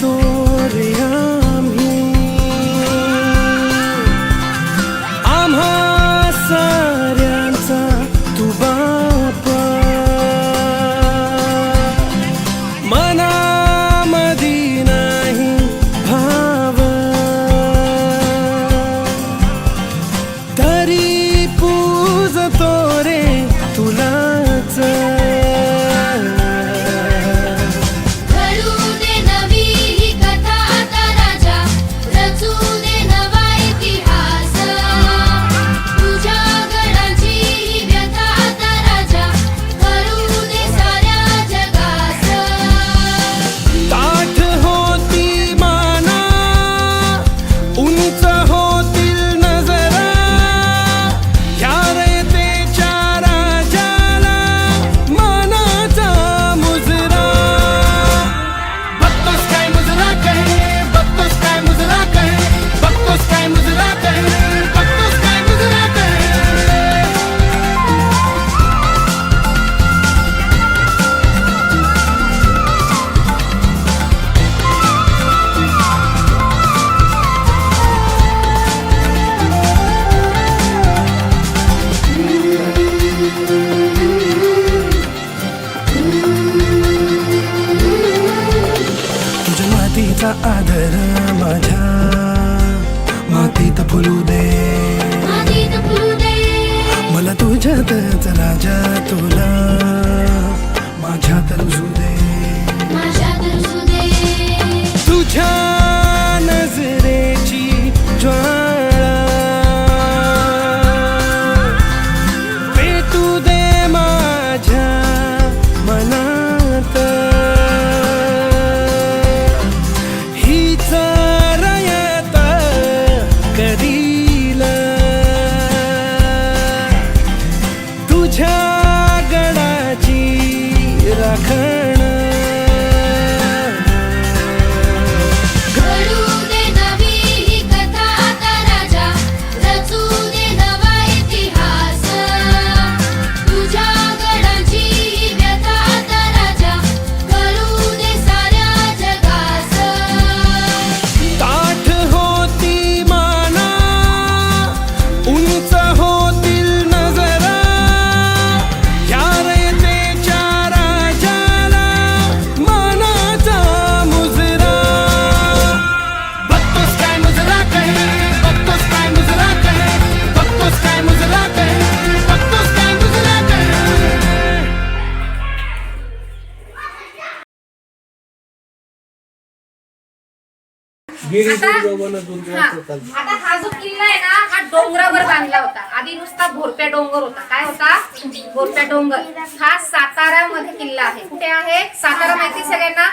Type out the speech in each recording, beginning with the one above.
তোরে मातीचा आदर माझ्या. मातीत फुलू दे. मातीत फुलू दे. मला तुझ्यातच राजा तुला. आता हा जो किल्ला आहे ना हा डोंगरावर बांधला होता. आधी नुसता भोरप्या डोंगर होता. काय होता? भोरप्या डोंगर. हा सातारामध्ये किल्ला आहे. कुठे आहे? सातारा माहिती सगळ्यांना?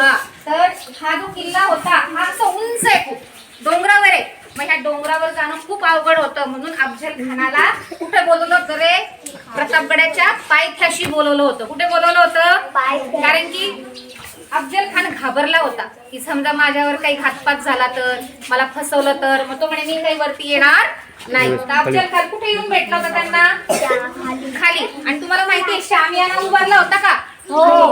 हा. तर हा जो किल्ला होता हा असा उंच आहे खूप. डोंगरावर आहे. मग ह्या डोंगरावर जाणं खूप अवघड होतं. म्हणून अफजल खानाला कुठे बोलवलं होतं रे? प्रतापगडाच्या पायथ्याशी बोलवलं होतं. कुठे बोलवलं होतं? कारण की अफजल खान घाबरला होता की समजा माझ्यावर काही घातपात झाला तर मला फसवलं तर मग तो म्हणे मी काही वरती येणार नाही. तर अफजल खान कुठे येऊन भेटला होता त्यांना? खाली. आणि तुम्हाला माहिती आहे शामियाना उभारला होता का?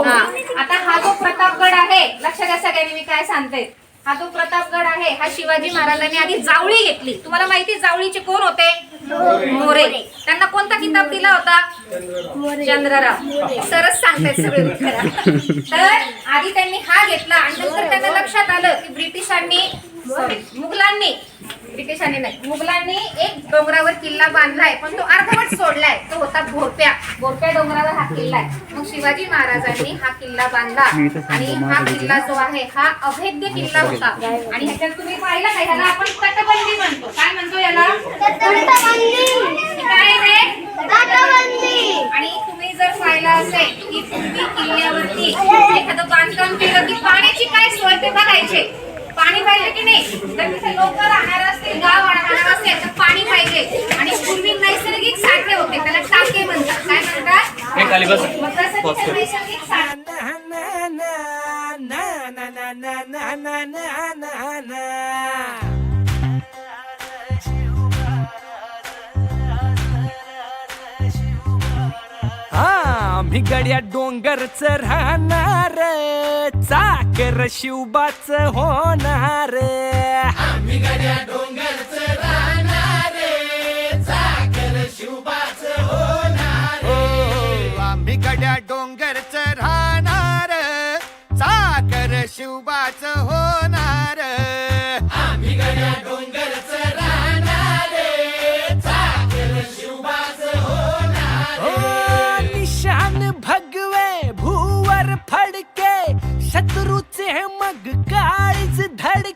हा. आता हा जो प्रतापगड आहे लक्षात घ्या सगळ्यांनी मी काय सांगते. हा जो प्रतापगड आहे हा शिवाजी महाराजांनी आधी जावळी घेतली. तुम्हाला माहिती आहे जावळीचे कोण होते? मोरे. त्यांना कोणता किताब दिला होता? चंद्रराव. सरच सांगतायत सगळे उत्तरं. तर आधी त्यांनी हा घेतला आणि नंतर त्यांना लक्षात आलं की ब्रिटिशांनी मुघलांनी ब्रिटिशांनी नाही मुघलांनी एक डोंगरावर किल्ला बांधलाय पण तो अर्धवट सोडलाय. तो होता भोरप्या. भोरप्या डोंगरावर हा किल्ला आहे. मग शिवाजी महाराजांनी हा किल्ला बांधला आणि हा किल्ला जो आहे हा अभेद्य किल्ला होता. आणि ह्याच्यात तुम्ही पाहिलं का ह्याला आपण तटबंदी म्हणतो. काय म्हणतो याला? हे काय रे? आणि तुम्ही जर पाहिलं असेल की पूर्वी किल्ल्यावरती एखादं बांधकाम केलं की पाण्याची काय सोय ते बघायचे पाणी पाहिजे की नाही तर तिथे लोक राहणार असतील गाव राहणार असेल तर पाणी पाहिजे आणि पूर्वी नैसर्गिक साठे होते त्याला टाके म्हणतात काय म्हणतात नैसर्गिक आम्ही गड्या डोंगरच राहणार चाकर शिवबाच होणार. आम्ही गड्या डोंगरच राहणार चाकर शिवबाच होणार. आम्ही निशान भगवे भूवर फडके शत्रूचे मग काळीच धड